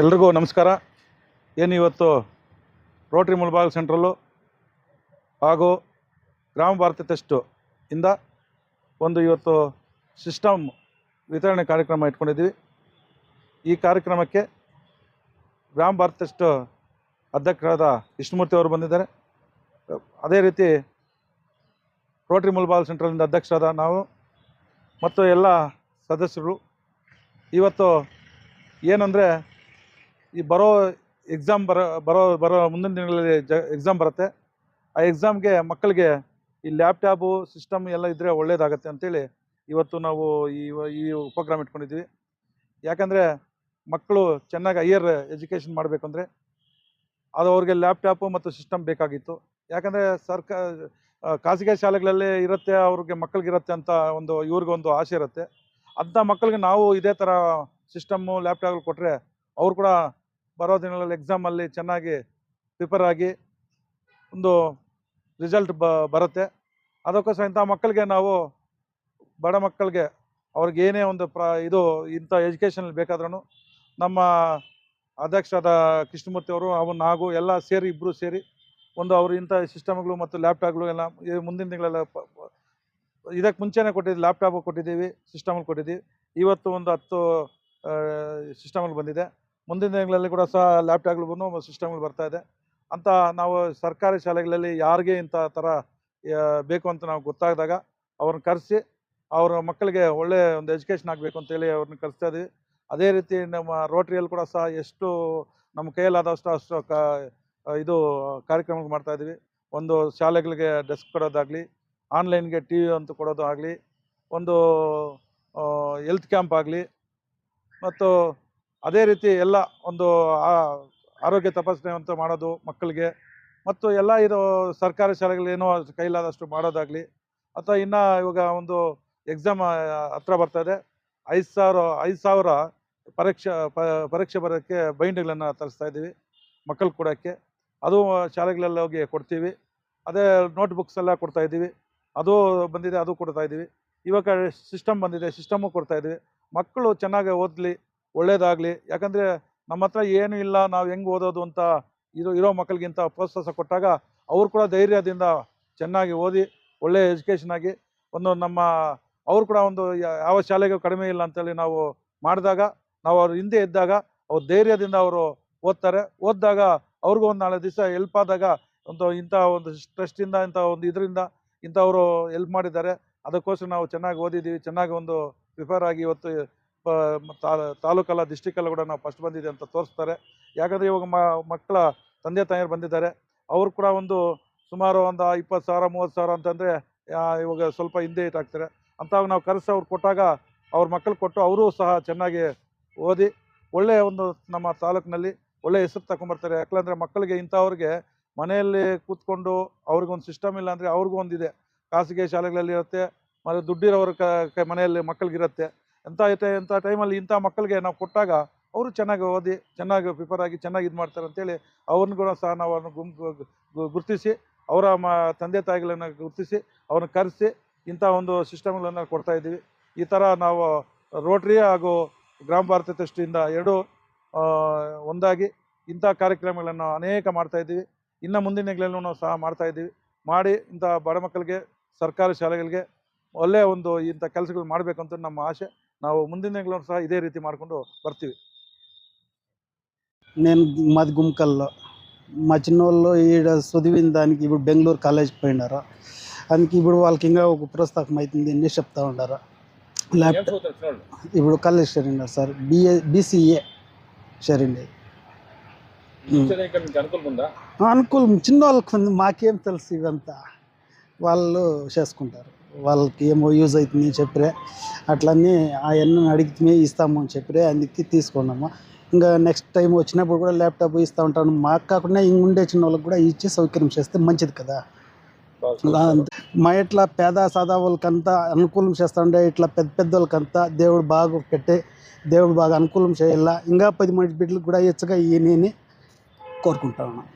ಎಲ್ರಿಗೂ ನಮಸ್ಕಾರ. ಏನು ಇವತ್ತು ರೋಟ್ರಿ ಮುಳಬಾಗ್ ಸೆಂಟ್ರಲ್ಲು ಹಾಗೂ ಗ್ರಾಮ ಭಾರತಿ ಟೆಸ್ಟು ಇಂದ ಒಂದು ಇವತ್ತು ಸಿಸ್ಟಮ್ ವಿತರಣೆ ಕಾರ್ಯಕ್ರಮ ಇಟ್ಕೊಂಡಿದ್ದೀವಿ. ಈ ಕಾರ್ಯಕ್ರಮಕ್ಕೆ ಗ್ರಾಮ ಭಾರತಿ ಟೆಸ್ಟ್ ಅಧ್ಯಕ್ಷರಾದ ವಿಷ್ಣುಮೂರ್ತಿ ಅವರು ಬಂದಿದ್ದಾರೆ. ಅದೇ ರೀತಿ ರೋಟ್ರಿ ಮುಲ್ಬಾಲ್ ಸೆಂಟ್ರಲಿಂದ ಅಧ್ಯಕ್ಷರಾದ ನಾವು ಮತ್ತು ಎಲ್ಲ ಸದಸ್ಯರು. ಇವತ್ತು ಏನಂದರೆ ಈ ಬರೋ ಎಕ್ಸಾಮ್ ಬರೋ ಬರೋ ಬರೋ ಮುಂದಿನ ದಿನಗಳಲ್ಲಿ ಜ ಎಕ್ಸಾಮ್ ಬರುತ್ತೆ. ಆ ಎಕ್ಸಾಮ್ಗೆ ಮಕ್ಕಳಿಗೆ ಈ ಲ್ಯಾಪ್ಟಾಪು ಸಿಸ್ಟಮ್ ಎಲ್ಲ ಇದ್ದರೆ ಒಳ್ಳೇದಾಗತ್ತೆ ಅಂತೇಳಿ ಇವತ್ತು ನಾವು ಈ ಈ ಉಪಕ್ರಮ ಇಟ್ಕೊಂಡಿದ್ದೀವಿ. ಯಾಕಂದರೆ ಮಕ್ಕಳು ಚೆನ್ನಾಗಿ ಹೈಯರ್ ಎಜುಕೇಷನ್ ಮಾಡಬೇಕು ಅಂದರೆ ಅದು ಅವ್ರಿಗೆ ಲ್ಯಾಪ್ಟಾಪು ಮತ್ತು ಸಿಸ್ಟಮ್ ಬೇಕಾಗಿತ್ತು. ಯಾಕಂದರೆ ಸರ್ಕಾರ ಖಾಸಗಿ ಶಾಲೆಗಳಲ್ಲಿ ಇರುತ್ತೆ, ಅವ್ರಿಗೆ ಮಕ್ಕಳಿಗಿರುತ್ತೆ ಅಂತ ಒಂದು ಇವ್ರಿಗೊಂದು ಆಸೆ ಇರುತ್ತೆ. ಅಂಥ ಮಕ್ಕಳಿಗೆ ನಾವು ಇದೇ ಥರ ಸಿಸ್ಟಮ್ಮು ಲ್ಯಾಪ್ಟಾಪ್ಗಳು ಕೊಟ್ಟರೆ ಅವ್ರು ಕೂಡ ಬರೋ ದಿನಗಳಲ್ಲಿ ಎಕ್ಸಾಮಲ್ಲಿ ಚೆನ್ನಾಗಿ ಪ್ರಿಪೇರ್ ಆಗಿ ಒಂದು ರಿಸಲ್ಟ್ ಬರುತ್ತೆ. ಅದಕ್ಕೋಸ್ಕರ ಇಂಥ ಮಕ್ಕಳಿಗೆ ನಾವು, ಬಡ ಮಕ್ಕಳಿಗೆ ಅವ್ರಿಗೆ ಏನೇ ಒಂದು ಪ್ರ, ಇದು ಇಂಥ ಎಜುಕೇಷನ್ ಬೇಕಾದ್ರೂ ನಮ್ಮ ಅಧ್ಯಕ್ಷರಾದ ಕೃಷ್ಣಮೂರ್ತಿ ಅವರು, ಅವನು ನಾವು ಎಲ್ಲ ಸೇರಿ ಇಬ್ಬರು ಸೇರಿ ಒಂದು ಅವರು ಇಂಥ ಸಿಸ್ಟಮ್ಗಳು ಮತ್ತು ಲ್ಯಾಪ್ಟಾಪ್ಗಳು ಎಲ್ಲ ಮುಂದಿನ ತಿಂಗಳೆಲ್ಲ ಇದಕ್ಕೆ ಮುಂಚೆನೇ ಕೊಟ್ಟಿದ್ದೀವಿ ಲ್ಯಾಪ್ಟಾಪು ಕೊಟ್ಟಿದ್ದೀವಿ ಸಿಸ್ಟಮ್ಗಳು ಕೊಟ್ಟಿದ್ದೀವಿ. ಇವತ್ತು ಒಂದು ಹತ್ತು ಸಿಸ್ಟಮ್ಗಳು ಬಂದಿದೆ. ಮುಂದಿನ ದಿನಗಳಲ್ಲಿ ಕೂಡ ಸಹ ಲ್ಯಾಪ್ಟಾಪ್ಗಳು ಸಿಸ್ಟಮ್ಗಳು ಬರ್ತಾ ಇದೆ. ಅಂತ ನಾವು ಸರ್ಕಾರಿ ಶಾಲೆಗಳಲ್ಲಿ ಯಾರಿಗೆ ಇಂಥ ಥರ ಬೇಕು ಅಂತ ನಾವು ಗೊತ್ತಾದಾಗ ಅವ್ರನ್ನ ಕರೆಸಿ, ಅವ್ರ ಮಕ್ಕಳಿಗೆ ಒಳ್ಳೆ ಒಂದು ಎಜುಕೇಷನ್ ಆಗಬೇಕು ಅಂತೇಳಿ ಅವ್ರನ್ನ ಕರೆಸ್ತಾ ಇದ್ದೀವಿ. ಅದೇ ರೀತಿ ನಮ್ಮ ರೋಟ್ರಿಯಲ್ಲಿ ಕೂಡ ಸಹ ಎಷ್ಟು ನಮ್ಮ ಕೈಯಲ್ಲಾದಷ್ಟು ಅಷ್ಟು ಕ, ಇದು ಕಾರ್ಯಕ್ರಮ ಮಾಡ್ತಾ ಇದ್ದೀವಿ. ಒಂದು ಶಾಲೆಗಳಿಗೆ ಡೆಸ್ಕ್ ಕೊಡೋದಾಗಲಿ, ಆನ್ಲೈನ್ಗೆ ಟಿ ವಿ ಅಂತ ಕೊಡೋದು ಆಗಲಿ ಒಂದು ಹೆಲ್ತ್ ಕ್ಯಾಂಪ್ ಆಗಲಿ, ಮತ್ತು ಅದೇ ರೀತಿ ಎಲ್ಲ ಒಂದು ಆರೋಗ್ಯ ತಪಾಸಣೆ ಅಂತ ಮಾಡೋದು ಮಕ್ಕಳಿಗೆ, ಮತ್ತು ಎಲ್ಲ ಇದು ಸರ್ಕಾರಿ ಶಾಲೆಗಳೇನೋ ಕೈಲಾದಷ್ಟು ಮಾಡೋದಾಗಲಿ, ಅಥವಾ ಇನ್ನು ಇವಾಗ ಒಂದು ಎಕ್ಸಾಮ್ ಹತ್ರ ಬರ್ತಾ ಇದೆ, ಐದು ಸಾವಿರ ಐದು ಸಾವಿರ ಪರೀಕ್ಷೆ ಪರೀಕ್ಷೆ ಬರೋಕ್ಕೆ ಬೈಂಡ್ಗಳನ್ನು ತರಿಸ್ತಾ ಇದ್ದೀವಿ, ಮಕ್ಕಳು ಕೊಡೋಕ್ಕೆ. ಅದು ಶಾಲೆಗಳೆಲ್ಲ ಹೋಗಿ ಕೊಡ್ತೀವಿ. ಅದೇ ನೋಟ್ ಬುಕ್ಸ್ ಎಲ್ಲ ಕೊಡ್ತಾ ಇದ್ದೀವಿ. ಅದು ಬಂದಿದೆ, ಅದು ಕೊಡ್ತಾ ಇದ್ದೀವಿ. ಇವಾಗ ಸಿಸ್ಟಮ್ ಬಂದಿದೆ ಸಿಸ್ಟಮು ಕೊಡ್ತಾ ಇದ್ದೀವಿ. ಮಕ್ಕಳು ಚೆನ್ನಾಗಿ ಓದಲಿ ಒಳ್ಳೇದಾಗಲಿ. ಯಾಕಂದರೆ ನಮ್ಮ ಹತ್ರ ಏನು ಇಲ್ಲ, ನಾವು ಹೆಂಗೆ ಓದೋದು ಅಂತ ಇರೋ ಇರೋ ಮಕ್ಕಳಿಗಿಂತ ಪ್ರೋತ್ಸಾಹ ಕೊಟ್ಟಾಗ ಅವ್ರು ಕೂಡ ಧೈರ್ಯದಿಂದ ಚೆನ್ನಾಗಿ ಓದಿ, ಒಳ್ಳೆ ಎಜುಕೇಷನ್ ಆಗಿ ಒಂದು ನಮ್ಮ ಅವ್ರು ಕೂಡ ಒಂದು ಯಾವ ಶಾಲೆಗೂ ಕಡಿಮೆ ಇಲ್ಲ ಅಂತೇಳಿ ನಾವು ಮಾಡಿದಾಗ, ನಾವು ಅವ್ರ ಹಿಂದೆ ಇದ್ದಾಗ ಅವ್ರ ಧೈರ್ಯದಿಂದ ಅವರು ಓದ್ತಾರೆ. ಓದಿದಾಗ ಅವ್ರಿಗೂ ಒಂದು ನಾಳೆ ದಿವಸ ಹೆಲ್ಪ್ ಆದಾಗ ಒಂದು ಇಂಥ ಒಂದು ಟ್ರಸ್ಟಿಂದ ಇಂಥ ಒಂದು ಇದರಿಂದ ಇಂಥವರು ಹೆಲ್ಪ್ ಮಾಡಿದ್ದಾರೆ. ಅದಕ್ಕೋಸ್ಕರ ನಾವು ಚೆನ್ನಾಗಿ ಓದಿದ್ದೀವಿ ಚೆನ್ನಾಗಿ ಒಂದು ಪ್ರಿಪೇರ್ ಆಗಿ ಇವತ್ತು ತಾಲೂಕಲ್ಲ ಡಿಸ್ಟಿಕಲ್ಲ ಕೂಡ ನಾವು ಫಸ್ಟ್ ಬಂದಿದೆ ಅಂತ ತೋರಿಸ್ತಾರೆ. ಯಾಕಂದರೆ ಇವಾಗ ಮಕ್ಕಳ ತಂದೆ ತಾಯಿಯರು ಬಂದಿದ್ದಾರೆ. ಅವರು ಕೂಡ ಒಂದು ಸುಮಾರು ಒಂದು ಇಪ್ಪತ್ತು ಸಾವಿರ, ಮೂವತ್ತು ಸಾವಿರ ಅಂತಂದರೆ ಇವಾಗ ಸ್ವಲ್ಪ ಹಿಂದೆ ಇಟ್ಟಾಗ್ತಾರೆ ಅಂಥವಾಗ ನಾವು ಕರೆಸಿ ಅವ್ರು ಕೊಟ್ಟಾಗ ಅವ್ರ ಮಕ್ಕಳು ಕೊಟ್ಟು ಅವರೂ ಸಹ ಚೆನ್ನಾಗಿ ಓದಿ, ಒಳ್ಳೆಯ ಒಂದು ನಮ್ಮ ತಾಲೂಕಿನಲ್ಲಿ ಒಳ್ಳೆಯ ಹೆಸರು ತಗೊಂಬರ್ತಾರೆ. ಯಾಕಂದರೆ ಮಕ್ಕಳಿಗೆ ಇಂಥವ್ರಿಗೆ ಮನೆಯಲ್ಲಿ ಕೂತ್ಕೊಂಡು ಅವ್ರಿಗೊಂದು ಸಿಸ್ಟಮ್ ಇಲ್ಲ ಅಂದರೆ ಅವ್ರಿಗೂ ಒಂದಿದೆ. ಖಾಸಗಿ ಶಾಲೆಗಳಲ್ಲಿ ಇರುತ್ತೆ, ಮತ್ತು ದುಡ್ಡಿರೋರ ಕ- ಮನೆಯಲ್ಲಿ ಮಕ್ಕಳಿಗಿರುತ್ತೆ. ಎಂಥ ಎಂಥ ಟೈಮಲ್ಲಿ ಇಂಥ ಮಕ್ಕಳಿಗೆ ನಾವು ಕೊಟ್ಟಾಗ ಅವರು ಚೆನ್ನಾಗಿ ಓದಿ, ಚೆನ್ನಾಗಿ ಪ್ರಿಪೇರ್ ಆಗಿ ಚೆನ್ನಾಗಿ ಇದು ಮಾಡ್ತಾರೆ ಅಂತೇಳಿ ಅವ್ರನ್ನ ಕೂಡ ಸಹ ನಾವು ಅವ್ರನ್ನ ಗುಂಪು ಗುರುತಿಸಿ, ಅವರ ಮ, ತಂದೆ ತಾಯಿಗಳನ್ನು ಗುರುತಿಸಿ, ಅವ್ರನ್ನ ಕರೆಸಿ ಇಂಥ ಒಂದು ಸಿಸ್ಟಮ್ಗಳನ್ನು ಕೊಡ್ತಾ ಇದ್ದೀವಿ. ಈ ಥರ ನಾವು ರೋಟ್ರಿ ಹಾಗೂ ಗ್ರಾಮ ಭಾರತ ಟ್ರಸ್ಟಿಂದ ಎರಡು ಒಂದಾಗಿ ಇಂಥ ಕಾರ್ಯಕ್ರಮಗಳನ್ನು ಅನೇಕ ಮಾಡ್ತಾ ಇದ್ದೀವಿ. ಇನ್ನು ಮುಂದಿನಗಳಲ್ಲೂ ದಿನಗಳಲ್ಲೂ ನಾವು ಸಹ ಮಾಡ್ತಾ ಇದ್ದೀವಿ. ಮಾಡಿ ಇಂಥ ಬಡ ಮಕ್ಕಳಿಗೆ, ಸರ್ಕಾರಿ ಶಾಲೆಗಳಿಗೆ ಒಳ್ಳೆಯ ಒಂದು ಇಂಥ ಕೆಲಸಗಳು ಮಾಡಬೇಕಂತ ನಮ್ಮ ఆశ ನಾವು ಮುಂದಿನ ದಿನಗಳಲ್ಲೂ ಸಹ ఇదే ರೀತಿ ಮಾಡ್ಕೊಂಡು ಬರ್ತೀವಿ నేను మాది గుమ్మకల్లో మా చిన్నోళ్ళు ఈడ చదివిన దానికి ఇప్పుడు బెంగళూరు కాలేజ్కి పోయినారు అందుకే ఇప్పుడు వాళ్ళకి ఇంకా ఒక పుస్తకం అవుతుంది అన్నీ చెప్తా ఉండారు ల్యాప్టాప్ ఇప్పుడు కాలేజ్ చేరినారు సార్ బిఏ బీసీఏ చేరిండి అనుకూలం చిన్న వాళ్ళకి ఉంది మాకేం తెలుసు ఇవంతా వాళ్ళు చేసుకుంటారు. వాళ్ళకి ఏమో యూజ్ అవుతుంది చెప్పిరే. అట్లన్నీ అవన్నీ అడిగితే ఇస్తాము అని చెప్పిరే. అందుకే తీసుకున్నాము. ఇంకా నెక్స్ట్ టైం వచ్చినప్పుడు కూడా ల్యాప్టాప్ ఇస్తూ ఉంటాను. మాకు కాకుండా ఇంగుండే చిన్న వాళ్ళకి కూడా ఇచ్చి సౌకర్యం చేస్తే మంచిది కదా. మా ఇట్లా పేద సాదా వాళ్ళకంతా అనుకూలం చేస్తూ ఉండే ఇట్లా పెద్ద పెద్ద వాళ్ళకంతా దేవుడు బాగా పెట్టి దేవుడు బాగా అనుకూలం చేయాల. ఇంకా పది మంది బిడ్డలకు కూడా ఇచ్చగా ఈయనని కోరుకుంటా ఉన్నాను